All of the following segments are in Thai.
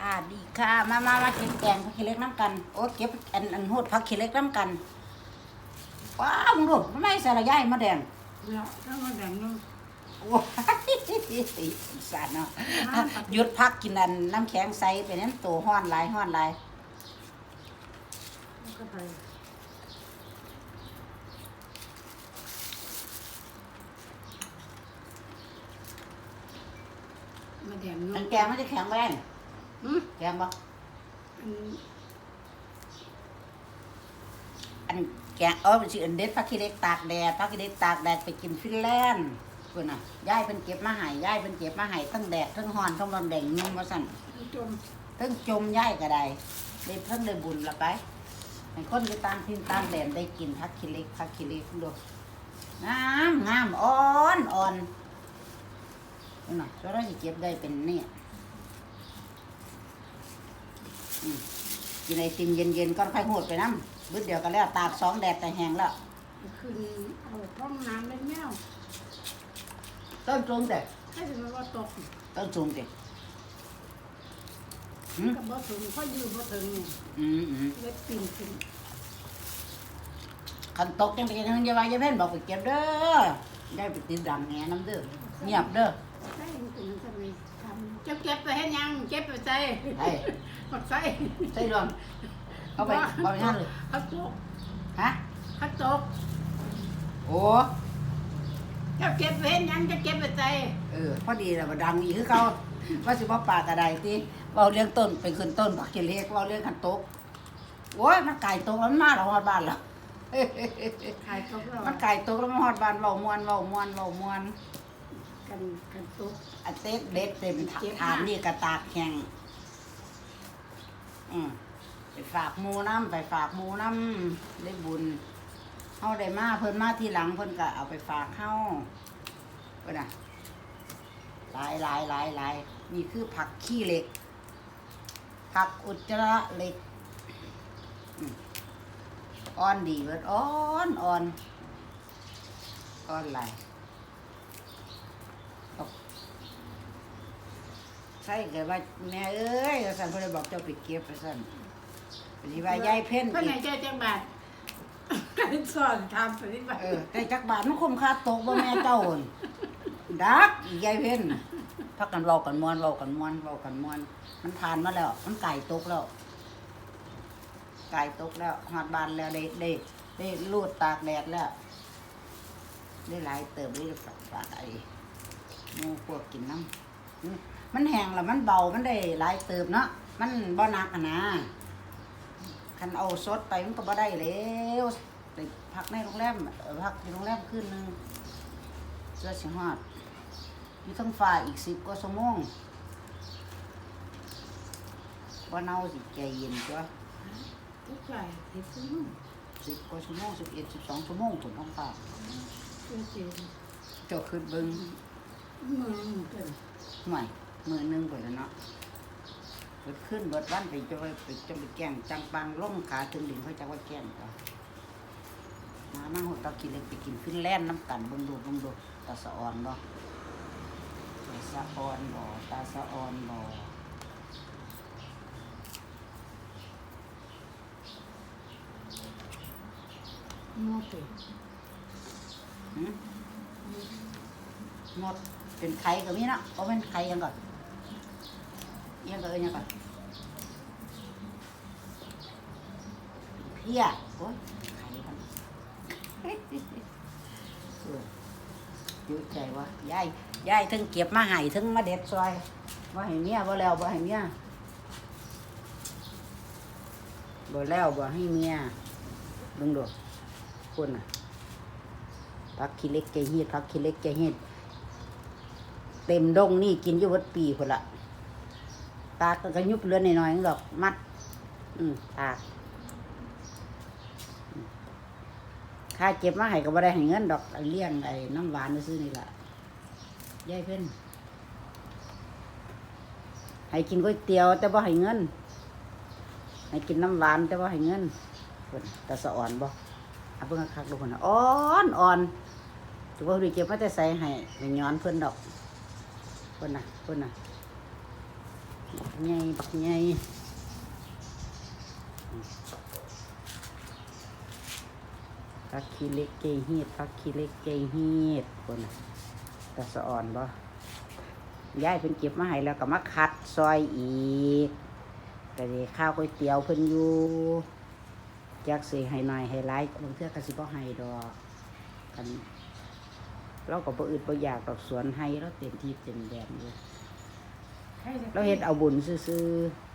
ค่ะดีค่ะมามามาเก็บแกงผักขี้เหล็กน้ำกันโอ้เก็บอันอันโหดผักขี้เหล็กน้ำกันว้าวมึงดูมันไม่ใส่ละย่ายมาแดงแล้วถ้ามาแบ่งนึงโอ้ยสารเนาะหยุดพักกินอันน้ำแข็งใสไปนั้นตัวห้อนหลายห้อนหลายแล้วก็ไปมาแบ่งนึอังนแกงมันจะแข็งแรง อืมแกงบ่อันอันแกงเออมันชื่ออันเด็ดผักขี้เหล็กตากแดดผักขี้เหล็กตากแดดไปกินฟินแลนด์เพิ่นน่ะย่ายเพิ่นเก็บมาให้ย่ายเพิ่นเก็บมาให้ทั้งแดดทั้งฮ้อนทั้งลำแดงยุ่งว่าซั่นจมทั้งจมย่ายก็ได้ได้เพิ่งได้บุญละไปให้คนไปต่างถิ่นต่างแดนได้กินผักขี้เหล็กผักขี้เหล็กดูงามงามอ่อนอ่อนนี่น่ะเราสิเก็บได้เป็นเนี่ยอืม กินไอติมเย็นๆก็ค่อยโหดไปน้ำบึดเดียวก็แล้วตากสองแดดแต่แห้งแล้วคืนเอาท้องน้ำเล่นแมวต้นสูงแต่ให้ถึงว่าตกต้นสูงแต่อืมกับบ่ถึงพอยืมบ่ถึงนี่อืมอืมเล็บปีนขึ้นคันตกจังไปจังจะว่าจะเพ่นบอกไปเก็บเด้อได้ไปติดดังแงน้ำเด้อเงียบเด้อใช่มันเป็นจะมีทำ เก็บเก็บไปให้ยังเก็บไปใส่ไอ้หมดใส่ใช่ดวงเอาไปเอาไปนั่นเลยเขาตกฮะเขาตกโอ้เจ้าเก็บไปให้ยังจะเก็บไปใส่เออพอดีแล้วบ่ดังอีกคือเขาว่าสิบ่ปากกระไดติเว้าเรื่องต้นไปขึ้นต้นผักเกล็กเว้าเรื่องขันตกโอ้ยมันไก่ตกแล้วมันมาแล้วฮอดบ้านแล้ว ขายตกแล้วมันไก่ตกแล้วมันฮอดบ้านเว้ามวนเว้ามวนเว้ามวน กันกันตกอันเต็ดเด็ดเต็มเจ็บมากฐานนี่กระตากแข็งอืมไปฝากหมูน้ำไปฝากหมูน้ำได้บุญเฮาได้มาเพิ่นมาทีหลังเพิ่นก็เอาไปฝากเฮาเพิ่นน่ะหลายหลายหลายหลายนี่คือผักขี้เหล็ก ผักอุจจาระเหล็กอืมอ่อนดีเบิดอ่อนอ่อนอ่อนหลาย ใช่เกิดว่าแม่เอ้ยสันเพิ่นเลยบอกเจ้าไปเก็บไปสั่นปฏิว่ายายเพ่นเพื่อนไหนอีกเจ้าจังบาทกันสอนทำปฏิบัติเออแต่จักบาทมันคุ้มค่าตกบ่แม่เจ้าหั่นดักอียายเพ่นพักกันเว้ากันม่วนเว้ากันม่วนเว้ากันม่วน มันผ่านมาแล้ว มันไก่ตกแล้วไก่ตกแล้วฮอดบ้านแล้วได้ได้ได้ลูดตากแดดแล้ว ได้หลายเติบได้ฝากฝากไอ้ หมูพวกกินน้ำมันแห้งแล้วมันเบามันได้หลายเติบเนาะมันบ่หนักอะนะคันเอาสดไปมันก็บ่ได้แล้วไปพักในโรงแรมเอ่อพักที่โรงแรมคืนหนึงเสื้อสิฮอดอยู่ทั้งฟ้าอีกสิบกว่าชั่วโมงบ่เน่าสิใจเย็นจ้ะทุกใจเห็นซึ้งสิบกว่าชั่วโมงสิบเอ็ดสิบสองชั่วโมงถึงท้องฟ้าเจ้าเจียนเจ้าขึ้นเบิ่ง มือมันเป็นหน่อยมือหนึงไปแล้วเนาะเบิดขึ้นเบิดวันไปจะไปไปจะไปแกล้งจังปังล่มขาถึงดินเขาจะว่าแกล้งจ้ะมานั่งหดตากินเลยไปกินฟินแลนด์น้ำกันเบิ่งดูเบิ่งดูตาสะออนบ่ตาสะออนบ่ตาสะออนบ่งอเป็นหึหมด เป็นไข่ก็มีเนาะเอาเป็นไข่ยังก่อนยังก็เอ้ยยังก่อนเพี้ยโอ้ยไข่กันเอออยู่ใจว่ายายยายถึงเก็บมาให้ถึงมาเด็ดซอยว่าให้เมียบ่แล้วบ่ให้เมียบ่แล้วบ่ให้เมียเบิ่งดูคนน่ะพักขี้เล็กแกเฮ็ดพักขี้เล็กแกเฮ็ด เต็มดงนี่กินอยู่วัดปีพุ่นละตากก็ยุบเลือนน่อยๆนึงดอกมัด อืมตากค่าเก็บมาให้ก็บ่ได้ให้เงินดอกเลี้ยงไอ้น้ำหวานซื้อนี่ละยายเพิ่นให้กินก๋วยเตี๋ยว แต่บ่ให้เงิน ให้กินน้ำหวาน แต่บ่ให้เงินเพิ่นแต่สะอ่อนบ่เอาเบิ่งคักดูเพิ่นน่ะอ่อนอ่อนถือว่าดีเก็บมาแต่ใส่ให้ให้ย้อนเพิ่นดอก เพิ่นน่ะเพิ่นน่ะบักใหญ่บักใหญ่พักขี้เล็กเกยฮีดพักขี้เล็กเกยฮีดคนน่ะตะสะอ่อนบ่ยายเพิ่นเก็บมาให้แล้วก็มาคัดซอยอีกก็ด้ข้าวก๋วยเตี๋ยวเพิ่นอยู่จักสิให้หน่อยให้หลายบางเทื่อก็สิบ่ให้ดอกกัน เราก็บ่อึดบ่อยากดอกสวนให้เราเต็มที่เต็มแดนอยู่เราเฮ็ดเอาบุญซื่อๆ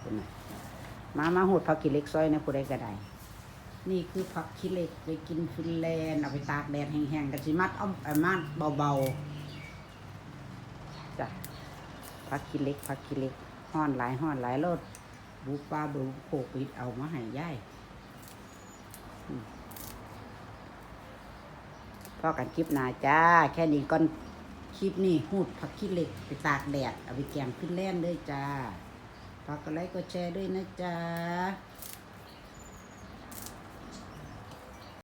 เป็นไงมามาหดผักขี้เหล็กซอยในผู้ใดก็ได้นี่คือผักขี้เหล็กไปกินฟินแลนด์เอาไปตากแดดแห้งๆกันสิมัดเอาเอามาเบาๆจ้ะผักขี้เหล็กผักขี้เหล็กห้อนหลายห้อนหลายรสบูปลาบูโขกปิดเอามาให้ย่าย พอกันคลิปหนาจ้า แค่นี้ก่อนคลิปนี้หูดผักขี้เหล็กไปตากแดด เอาไปแกงขึ้นแล่นด้วยจ้าฝากกดไลค์กดแชร์ด้วยนะจ้า